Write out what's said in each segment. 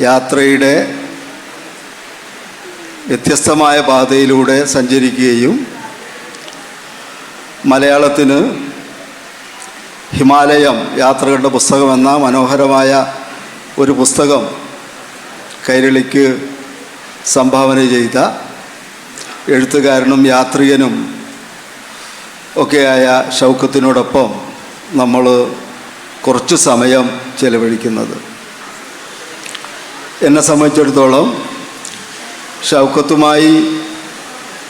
യാത്രയുടെ വ്യത്യസ്തമായ പാതയിലൂടെ സഞ്ചരിക്കുകയും മലയാളത്തിന് ഹിമാലയം യാത്രകളുടെ പുസ്തകം എന്ന മനോഹരമായ ഒരു പുസ്തകം കൈരളിക്ക് സംഭാവന ചെയ്ത എഴുത്തുകാരനും യാത്രികനും ഒക്കെയായ ഷൗക്കത്തിനോടൊപ്പം നമ്മൾ കുറച്ച് സമയം ചെലവഴിക്കുന്നത്. എന്നെ സംബന്ധിച്ചിടത്തോളം ഷൗക്കത്തുമായി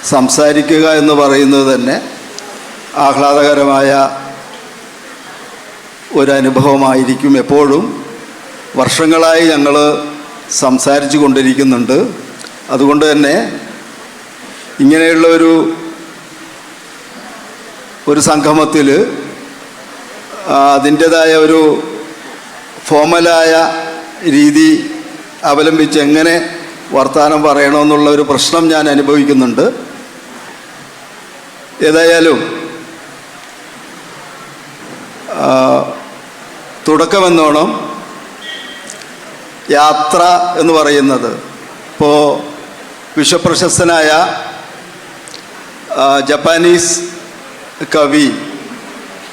സംസാരിക്കുക എന്ന് പറയുന്നത് തന്നെ ആഹ്ലാദകരമായ ഒരു അനുഭവമായിരിക്കും എപ്പോഴും. വർഷങ്ങളായി ഞങ്ങൾ സംസാരിച്ചു കൊണ്ടിരിക്കുന്നുണ്ട്. അതുകൊണ്ട് തന്നെ ഇങ്ങനെയുള്ള ഒരു ഒരു സംഗമത്തിൽ അതിന്റെതായ ഒരു ഫോമലായ രീതി അവലംബിച്ച് എങ്ങനെ വർത്തമാനം പറയണമെന്നുള്ള ഒരു പ്രശ്നം ഞാൻ അനുഭവിക്കുന്നുണ്ട്. ഏതായാലും തുടക്കമെന്നോണം യാത്ര എന്ന് പറയുന്നത്. ഇപ്പോൾ വിശ്വപ്രശസ്തനായ ജപ്പാനീസ് കവി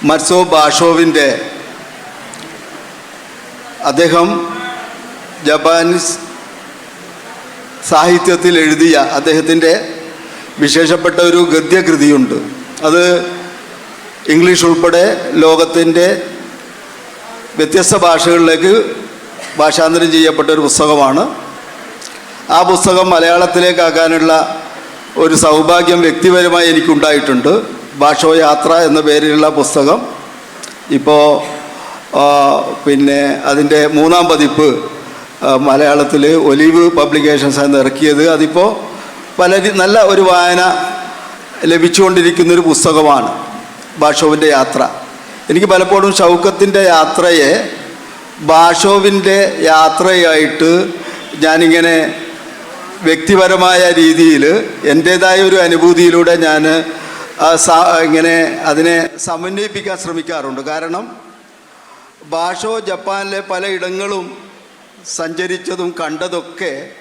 മത്സോ ബാഷോവിന്റെ അദ്ദേഹം ജപ്പാനീസ് സാഹിത്യത്തിൽ എഴുതിയ അദ്ദേഹത്തിന്റെ വിശേഷപ്പെട്ട ഒരു ഗദ്യകൃതിയുണ്ട്. അത് ഇംഗ്ലീഷ് ഉൾപ്പെടെ ലോകത്തിന്റെ വ്യത്യസ്ത ഭാഷകളിലേക്ക് ഭാഷാന്തരം ചെയ്യപ്പെട്ട ഒരു പുസ്തകമാണ്. ആ പുസ്തകം മലയാളത്തിലേക്കാക്കാനുള്ള ഒരു സൗഭാഗ്യം വ്യക്തിപരമായി എനിക്കുണ്ടായിട്ടുണ്ട്. ഭാഷോ യാത്ര എന്ന പേരിലുള്ള പുസ്തകം. ഇപ്പോൾ പിന്നെ അതിന്റെ മൂന്നാം പതിപ്പ് മലയാളത്തിൽ ഒലിവ് പബ്ലിക്കേഷൻസ് എന്ന് ഇറക്കിയത്. അതിപ്പോൾ പല നല്ല ഒരു വായന ലഭിച്ചുകൊണ്ടിരിക്കുന്നൊരു പുസ്തകമാണ് ഭാഷോവിന്റെ യാത്ര. എനിക്ക് പലപ്പോഴും ഷൗക്കത്തിന്റെ യാത്രയെ ഭാഷോവിന്റെ യാത്രയായിട്ട് ഞാനിങ്ങനെ വ്യക്തിപരമായ രീതിയിൽ എന്റേതായ ഒരു അനുഭൂതിയിലൂടെ ഞാൻ ഇങ്ങനെ അതിനെ സമന്വയിപ്പിക്കാൻ ശ്രമിക്കാറുണ്ട്. കാരണം ഭാഷോ ജപ്പാനിലെ പലയിടങ്ങളും സഞ്ചരിച്ചതും കണ്ടതൊക്കെ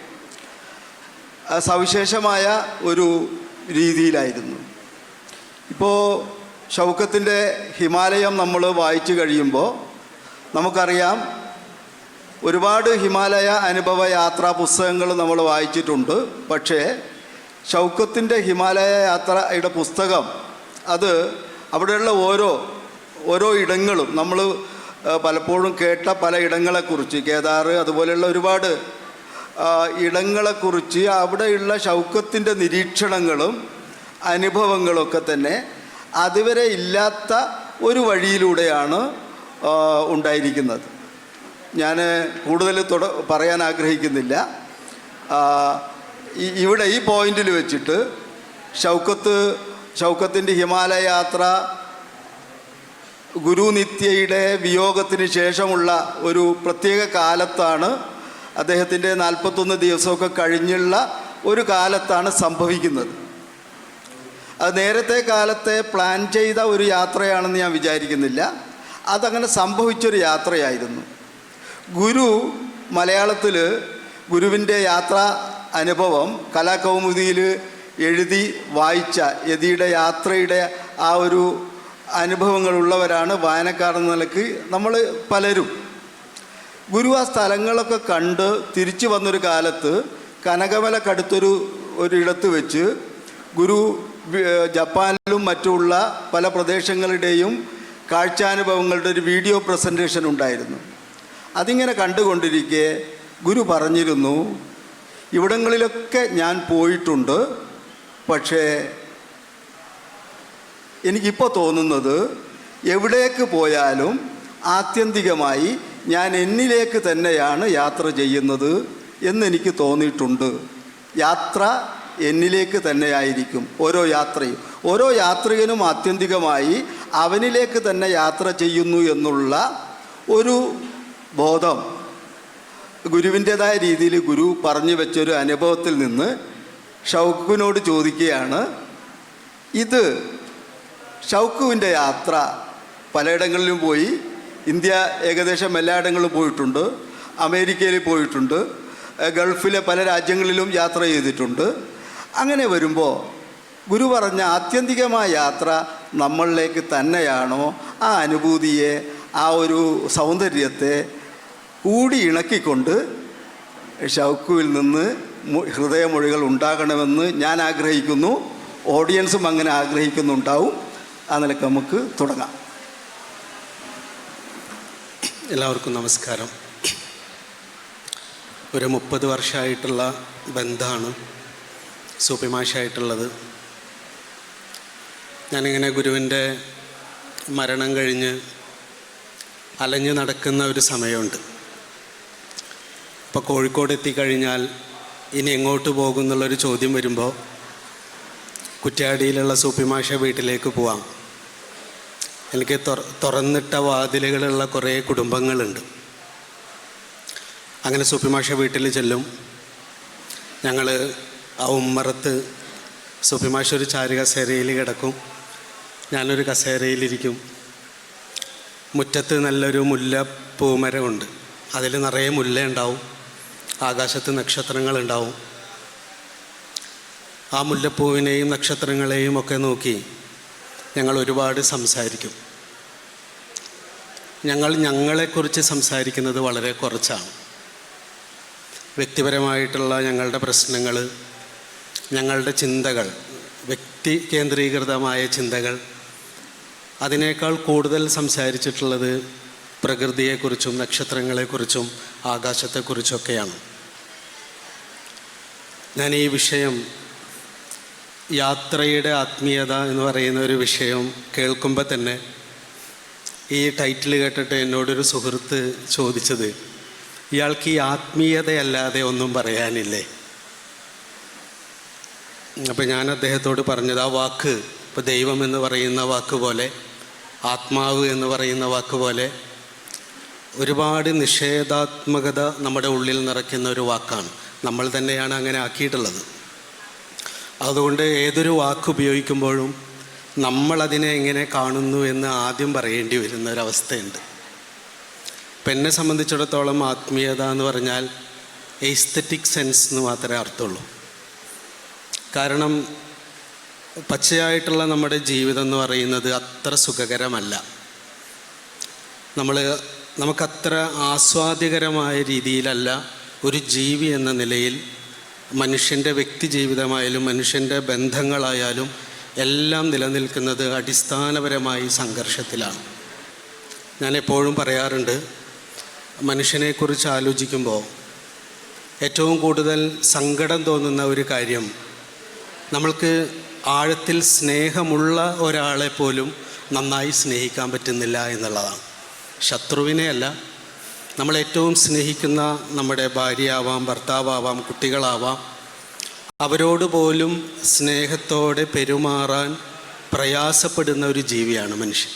സവിശേഷമായ ഒരു രീതിയിലായിരുന്നു. ഇപ്പോൾ ഷൗക്കത്തിന്റെ ഹിമാലയം നമ്മൾ വായിച്ചു കഴിയുമ്പോൾ നമുക്കറിയാം ഒരുപാട് ഹിമാലയ അനുഭവ യാത്രാ പുസ്തകങ്ങൾ നമ്മൾ വായിച്ചിട്ടുണ്ട്. പക്ഷേ ഷൗക്കത്തിന്റെ ഹിമാലയ യാത്രയുടെ പുസ്തകം. അത് അവിടെയുള്ള ഓരോ ഓരോ ഇടങ്ങളും നമ്മൾ പലപ്പോഴും കേട്ട പല ഇടങ്ങളെക്കുറിച്ച് കേദാർ അതുപോലെയുള്ള ഒരുപാട് ഇടങ്ങളെക്കുറിച്ച് അവിടെയുള്ള ഷൗക്കത്തിന്റെ നിരീക്ഷണങ്ങളും അനുഭവങ്ങളൊക്കെ തന്നെ അതുവരെ ഇല്ലാത്ത ഒരു വഴിയിലൂടെയാണ് ഉണ്ടായിരിക്കുന്നത്. ഞാൻ കൂടുതൽ തുട പറയാൻ ആഗ്രഹിക്കുന്നില്ല. ഇവിടെ ഈ പോയിന്റിൽ വെച്ചിട്ട് ഷൗക്കത്ത് ഷൗക്കത്തിന്റെ ഹിമാലയ യാത്ര ഗുരുനിത്യയുടെ വിയോഗത്തിന് ശേഷമുള്ള ഒരു പ്രത്യേക കാലത്താണ് അദ്ദേഹത്തിന്റെ നാൽപ്പത്തൊന്ന് ദിവസമൊക്കെ കഴിഞ്ഞുള്ള ഒരു കാലത്താണ് സംഭവിക്കുന്നത്. അത് നേരത്തെ കാലത്തെ പ്ലാൻ ചെയ്ത ഒരു യാത്രയാണെന്ന് ഞാൻ വിചാരിക്കുന്നില്ല. അതങ്ങനെ സംഭവിച്ചൊരു യാത്രയായിരുന്നു. ഗുരു മലയാളത്തിൽ ഗുരുവിന്റെ യാത്രാ അനുഭവം കലാകൗമുദിയിൽ എഴുതി വായിച്ച യതിയുടെ യാത്രയുടെ ആ ഒരു അനുഭവങ്ങളുള്ളവരാണ് വായനക്കാർ എന്ന നിലയ്ക്ക് നമ്മൾ പലരും. ഗുരു ആ സ്ഥലങ്ങളൊക്കെ കണ്ട് തിരിച്ചു വന്നൊരു കാലത്ത് കനകമലക്കടുത്തൊരു ഒരിടത്ത് വെച്ച് ഗുരു ജപ്പാനിലും മറ്റുമുള്ള പല പ്രദേശങ്ങളുടെയും കാഴ്ചാനുഭവങ്ങളുടെ ഒരു വീഡിയോ പ്രസന്റേഷൻ ഉണ്ടായിരുന്നു. അതിങ്ങനെ കണ്ടുകൊണ്ടിരിക്കെ ഗുരു പറഞ്ഞിരുന്നു ഇവിടങ്ങളിലൊക്കെ ഞാൻ പോയിട്ടുണ്ട്. പക്ഷേ എനിക്കിപ്പോൾ തോന്നുന്നത് എവിടേക്ക് പോയാലും ആത്യന്തികമായി ഞാൻ എന്നിലേക്ക് തന്നെയാണ് യാത്ര ചെയ്യുന്നത് എന്നെനിക്ക് തോന്നിയിട്ടുണ്ട്. യാത്ര എന്നിലേക്ക് തന്നെയായിരിക്കും ഓരോ യാത്രയും. ഓരോ യാത്രികനും ആത്യന്തികമായി അവനിലേക്ക് തന്നെ യാത്ര ചെയ്യുന്നു എന്നുള്ള ഒരു ബോധം ഗുരുവിന്റെതായ രീതിയിൽ ഗുരു പറഞ്ഞു വെച്ചൊരു അനുഭവത്തിൽ നിന്ന് ഷൗക്കിനോട് ചോദിക്കുകയാണ് ഇത് ഷൗക്കുവിന്റെ യാത്ര പലയിടങ്ങളിലും പോയി ഇന്ത്യ ഏകദേശം എല്ലായിടങ്ങളിലും പോയിട്ടുണ്ട് അമേരിക്കയിൽ പോയിട്ടുണ്ട് ഗൾഫിലെ പല രാജ്യങ്ങളിലും യാത്ര ചെയ്തിട്ടുണ്ട്. അങ്ങനെ വരുമ്പോൾ ഗുരു പറഞ്ഞ ആത്യന്തികമായ യാത്ര നമ്മളിലേക്ക് തന്നെയാണോ ആ അനുഭൂതിയെ ആ ഒരു സൗന്ദര്യത്തെ കൂടി ഇണക്കിക്കൊണ്ട് ഷൗക്കുവിൽ നിന്ന് ഹൃദയമൊഴികൾ ഉണ്ടാകണമെന്ന് ഞാൻ ആഗ്രഹിക്കുന്നു. ഓഡിയൻസും അങ്ങനെ ആഗ്രഹിക്കുന്നുണ്ടാവും. ആ നിലയ്ക്ക് നമുക്ക് തുടങ്ങാം. എല്ലാവർക്കും നമസ്കാരം. ഒരു മുപ്പത് വർഷമായിട്ടുള്ള ബന്ധമാണ് സൂപ്പിമാഷായിട്ടുള്ളത് ഞാനിങ്ങനെ ഗുരുവിന്റെ മരണം കഴിഞ്ഞ് അലഞ്ഞു നടക്കുന്ന ഒരു സമയമുണ്ട്. ഇപ്പോൾ കോഴിക്കോട് എത്തിക്കഴിഞ്ഞാൽ ഇനി എങ്ങോട്ട് പോകും എന്നുള്ളൊരു ചോദ്യം വരുമ്പോൾ കുറ്റ്യാടിയിലുള്ള സൂപ്പിമാഷ വീട്ടിലേക്ക് പോവാം. എനിക്ക് തുറ- തുറന്നിട്ട വാതിലുകളുള്ള കുറേ കുടുംബങ്ങളുണ്ട്. അങ്ങനെ സൂപ്പിമാഷ വീട്ടിൽ ചെല്ലും. ഞങ്ങൾ ആ ഉമ്മറത്ത് സൂപ്പിമാഷ ഒരു ചാരു കസേരയിൽ കിടക്കും. ഞാനൊരു കസേരയിലിരിക്കും. മുറ്റത്ത് നല്ലൊരു മുല്ല പൂമരമുണ്ട് അതിൽ നിറയെ മുല്ല ഉണ്ടാവും ആകാശത്ത് നക്ഷത്രങ്ങളുണ്ടാവും. ആ മുല്ലപ്പൂവിനെയും നക്ഷത്രങ്ങളെയും ഒക്കെ നോക്കി ഞങ്ങൾ ഒരുപാട് സംസാരിക്കും. ഞങ്ങൾ ഞങ്ങളെക്കുറിച്ച് സംസാരിക്കുന്നത് വളരെ കുറച്ചാണ്. വ്യക്തിപരമായിട്ടുള്ള ഞങ്ങളുടെ പ്രശ്നങ്ങൾ ഞങ്ങളുടെ ചിന്തകൾ വ്യക്തി കേന്ദ്രീകൃതമായ ചിന്തകൾ അതിനേക്കാൾ കൂടുതൽ സംസാരിച്ചിട്ടുള്ളത് പ്രകൃതിയെക്കുറിച്ചും നക്ഷത്രങ്ങളെക്കുറിച്ചും ആകാശത്തെക്കുറിച്ചൊക്കെയാണ്. ഞാൻ ഈ വിഷയം യാത്രയുടെ ആത്മീയത എന്ന് പറയുന്ന ഒരു വിഷയം കേൾക്കുമ്പോൾ തന്നെ ഈ ടൈറ്റിൽ കേട്ടിട്ട് എന്നോടൊരു സുഹൃത്ത് ചോദിച്ചത് ഇയാൾക്ക് ഈ ആത്മീയതയല്ലാതെ ഒന്നും പറയാനില്ലേ? അപ്പം ഞാൻ അദ്ദേഹത്തോട് പറഞ്ഞത് ആ വാക്ക് ഇപ്പോൾ ദൈവം എന്ന് പറയുന്ന വാക്ക് പോലെ ആത്മാവ് എന്ന് പറയുന്ന വാക്ക് പോലെ ഒരുപാട് നിഷേധാത്മകത നമ്മുടെ ഉള്ളിൽ നിറയ്ക്കുന്ന ഒരു വാക്കാണ്. നമ്മൾ തന്നെയാണ് അങ്ങനെ ആക്കിയിട്ടുള്ളത്. അതുകൊണ്ട് ഏതൊരു വാക്ക് ഉപയോഗിക്കുമ്പോഴും നമ്മളതിനെ എങ്ങനെ കാണുന്നു എന്ന് ആദ്യം പറയേണ്ടി വരുന്ന ഒരവസ്ഥയുണ്ട് ഇപ്പം എന്നെ സംബന്ധിച്ചിടത്തോളം ആത്മീയത എന്ന് പറഞ്ഞാൽ എസ്തറ്റിക് സെൻസ് എന്ന് മാത്രമേ അർത്ഥമുള്ളൂ. കാരണം പച്ചയായിട്ടുള്ള നമ്മുടെ ജീവിതം എന്ന് പറയുന്നത് അത്ര സുഖകരമല്ല. നമ്മൾ നമുക്കത്ര ആസ്വാദ്യകരമായ രീതിയിലല്ല ഒരു ജീവി എന്ന നിലയിൽ മനുഷ്യന്റെ വ്യക്തി ജീവിതമായാലും മനുഷ്യന്റെ ബന്ധങ്ങളായാലും എല്ലാം നിലനിൽക്കുന്നത് അടിസ്ഥാനപരമായി സംഘർഷത്തിലാണ്. ഞാൻ എപ്പോഴും പറയാറുണ്ട് മനുഷ്യനെക്കുറിച്ച് ആലോചിക്കുമ്പോൾ ഏറ്റവും കൂടുതൽ സങ്കടം തോന്നുന്ന ഒരു കാര്യം നമ്മൾക്ക് ആഴത്തിൽ സ്നേഹമുള്ള ഒരാളെ പോലും നന്നായി സ്നേഹിക്കാൻ പറ്റുന്നില്ല എന്നുള്ളതാണ്. ശത്രുവിനെയല്ല നമ്മൾ ഏറ്റവും സ്നേഹിക്കുന്ന നമ്മുടെ ഭാര്യയാവാം ഭർത്താവാവാം കുട്ടികളാവാം അവരോട് പോലും സ്നേഹത്തോടെ പെരുമാറാൻ പ്രയാസപ്പെടുന്ന ഒരു ജീവിയാണ് മനുഷ്യൻ.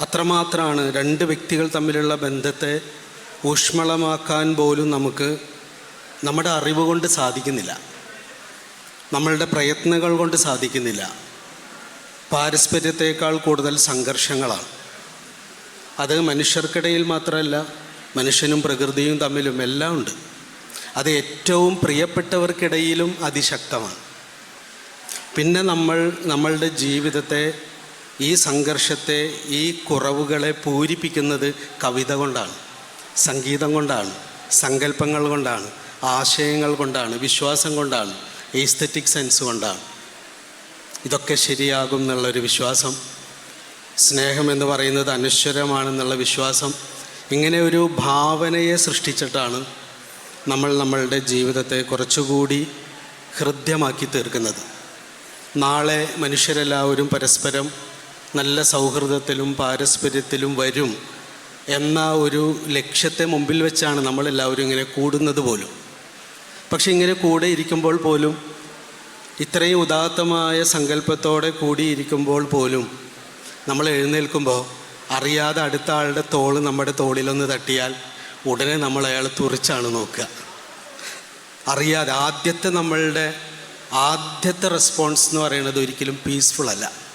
അത്രമാത്രമാണ് രണ്ട് വ്യക്തികൾ തമ്മിലുള്ള ബന്ധത്തെ ഊഷ്മളമാക്കാൻ പോലും നമുക്ക് നമ്മുടെ അറിവ് കൊണ്ട് സാധിക്കുന്നില്ല. നമ്മളുടെ പ്രയത്നങ്ങൾ കൊണ്ട് സാധിക്കുന്നില്ല. പാരസ്പര്യത്തേക്കാൾ കൂടുതൽ സംഘർഷങ്ങളാണ്. അത് മനുഷ്യർക്കിടയിൽ മാത്രമല്ല മനുഷ്യനും പ്രകൃതിയും തമ്മിലും എല്ലാം ഉണ്ട്. അത് ഏറ്റവും പ്രിയപ്പെട്ടവർക്കിടയിലും അതിശക്തമാണ്. പിന്നെ നമ്മൾ നമ്മളുടെ ജീവിതത്തെ ഈ സംഘർഷത്തെ ഈ കുറവുകളെ പൂരിപ്പിക്കുന്നത് കവിത കൊണ്ടാണ് സംഗീതം കൊണ്ടാണ് സങ്കല്പങ്ങൾ കൊണ്ടാണ് ആശയങ്ങൾ കൊണ്ടാണ് വിശ്വാസം കൊണ്ടാണ് എസ്തറ്റിക് സെൻസ് കൊണ്ടാണ്. ഇതൊക്കെ ശരിയാകും എന്നുള്ളൊരു വിശ്വാസം സ്നേഹം എന്ന് പറയുന്നത് അനശ്വരമാണെന്നുള്ള വിശ്വാസം ഇങ്ങനെ ഒരു ഭാവനയെ സൃഷ്ടിച്ചിട്ടാണ് നമ്മൾ നമ്മളുടെ ജീവിതത്തെ കുറച്ചുകൂടി ഹൃദ്യമാക്കി തീർക്കുന്നത്. നാളെ മനുഷ്യരെല്ലാവരും പരസ്പരം നല്ല സൗഹൃദത്തിലും പാരസ്പര്യത്തിലും വരും എന്ന ഒരു ലക്ഷ്യത്തെ മുമ്പിൽ വെച്ചാണ് നമ്മളെല്ലാവരും ഇങ്ങനെ കൂടുന്നത് പോലും. പക്ഷെ ഇങ്ങനെ കൂടെ ഇരിക്കുമ്പോൾ പോലും ഇത്രയും ഉദാത്തമായ സങ്കല്പത്തോടെ കൂടിയിരിക്കുമ്പോൾ പോലും നമ്മൾ എഴുന്നേൽക്കുമ്പോൾ അറിയാതെ അടുത്ത ആളുടെ തോൾ നമ്മുടെ തോളിലൊന്ന് തട്ടിയാൽ ഉടനെ നമ്മൾ അയാളെ തുറിച്ചാണ് നോക്കുക. അറിയാതെ ആദ്യത്തെ നമ്മളുടെ ആദ്യത്തെ റെസ്പോൺസ് എന്ന് പറയുന്നത് ഒരിക്കലും പീസ്ഫുൾ അല്ല.